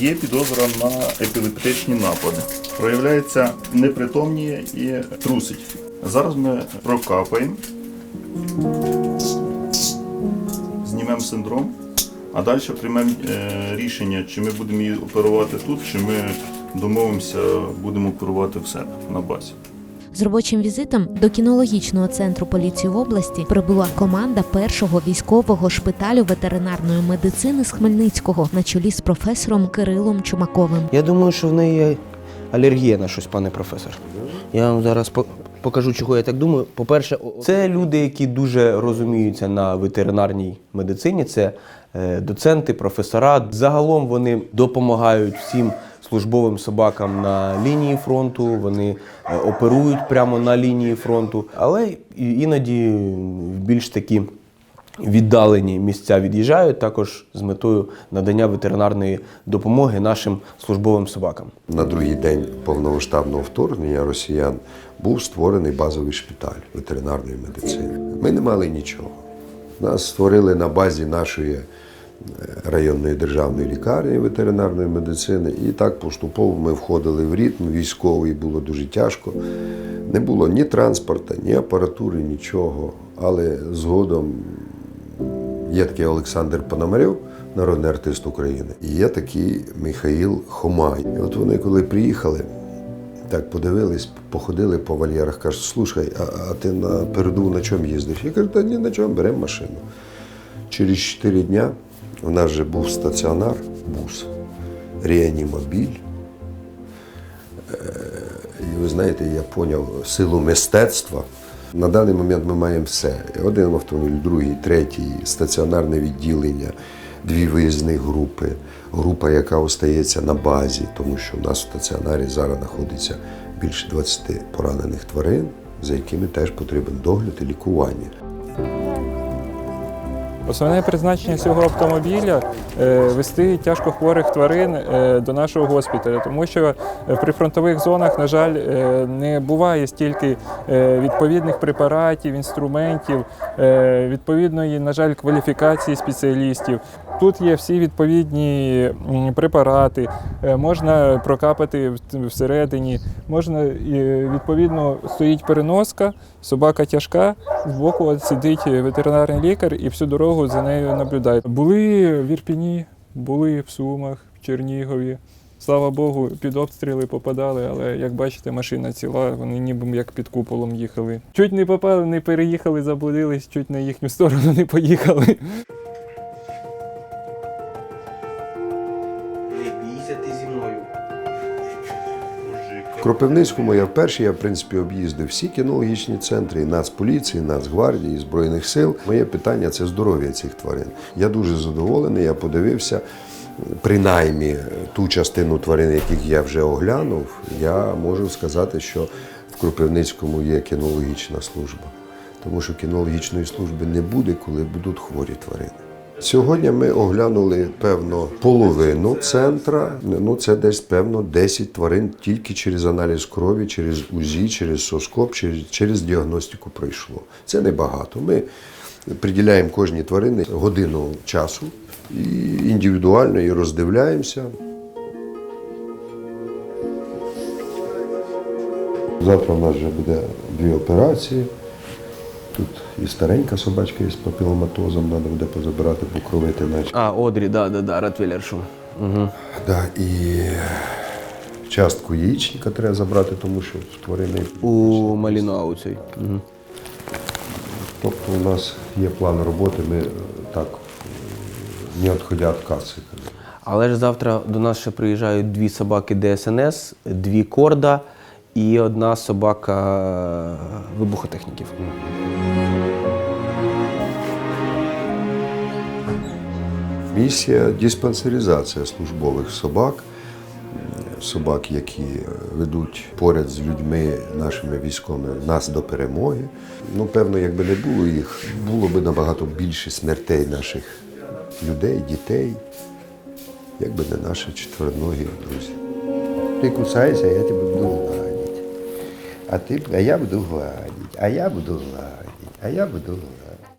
Є підозра на епілептичні напади. Проявляється непритомніє і трусить. Зараз ми прокапаємо, знімемо синдром, а далі приймемо е, рішення, чи ми будемо її оперувати тут, чи ми домовимося, будемо оперувати в себе на базі. З робочим візитом до кінологічного центру поліції області прибула команда першого військового шпиталю ветеринарної медицини з Хмельницького на чолі з професором Кирилом Чумаковим. Я думаю, що в неї є алергія на щось, пане професор. Я вам зараз по- покажу, чого я так думаю. По-перше, це люди, які дуже розуміються на ветеринарній медицині. Це е, доценти, професора. Загалом вони допомагають всім службовим собакам на лінії фронту. Вони е, оперують прямо на лінії фронту, але іноді в більш такі віддалені місця від'їжджають також з метою надання ветеринарної допомоги нашим службовим собакам. На другий день повномасштабного вторгнення росіян був створений базовий шпиталь ветеринарної медицини. Ми не мали нічого. Нас створили на базі нашої районної державної лікарні ветеринарної медицини. І так поступово ми входили в ритм військовий, було дуже тяжко. Не було ні транспорту, ні апаратури, нічого. Але згодом Є такий Олександр Пономарьов, народний артист України, і є такий Михаїл Хомай. І от вони, коли приїхали, так подивились, походили по вольєрах, кажуть, слухай, а, а ти на переду на чому їздиш? Я кажу, та ні на чому, беремо машину. Через 4 дня у нас вже був стаціонар, бус, реанімобіль. Е, І ви знаєте, я поняв силу мистецтва. На даний момент ми маємо все. Один автомобіль, другий, третій, стаціонарне відділення, дві виїзні групи, група, яка остається на базі, тому що у нас в стаціонарі зараз знаходиться більше 20 поранених тварин, за якими теж потрібен догляд і лікування. Основне призначення цього автомобіля е, вести тяжкохворих тварин е, до нашого госпіталю, тому що в прифронтових зонах, на жаль, е, не буває стільки е, відповідних препаратів, інструментів, е, відповідної, на жаль, кваліфікації спеціалістів. Тут є всі відповідні препарати, е, можна прокапати всередині, можна відповідно стоїть переноска, собака тяжка, збоку от сидить ветеринарний лікар і всю дорогу за нею наблюдає. Були в Ірпіні, були в Сумах, в Чернігові. Слава Богу, під обстріли попадали, але як бачите, машина ціла, вони ніби як під куполом їхали. Чуть не попали, не переїхали, заблудились, чуть на їхню сторону не поїхали. В Кропивницькому я вперше, я в принципі об'їздив всі кінологічні центри, і Нацполіції, і Нацгвардії, і Збройних сил. Моє питання це здоров'я цих тварин. Я дуже задоволений. Я подивився, принаймні ту частину тварин, яких я вже оглянув, я можу сказати, що в Кропивницькому є кінологічна служба. Тому що кінологічної служби не буде, коли будуть хворі тварини. Сьогодні ми оглянули певно половину центра. Ну це десь певно 10 тварин тільки через аналіз крові, через УЗІ, через соскоп, через, через діагностику пройшло. Це небагато. Ми приділяємо кожній тварині годину часу і індивідуально її роздивляємося. Завтра у нас вже буде дві операції. Тут і старенька собачка із папіломатозом, треба буде позабирати, покровити наче. А, Одрі, да, да, да. Угу. Да, і частку яєчника треба забрати, тому що в тварини. У Малінуау цей. Угу. Тобто у нас є план роботи, ми е, так не відходя від каси. Але ж завтра до нас ще приїжджають дві собаки ДСНС, дві корда і одна собака вибухотехніків. Місія диспансеризація службових собак, собак, які е, ведуть поряд з людьми, нашими військовими, нас до перемоги. Ну, певно, якби не було їх, було б набагато більше смертей наших людей, дітей, якби не наші четвероногі друзі. Ти кусайся, я тебе буду гладити. А, ти, а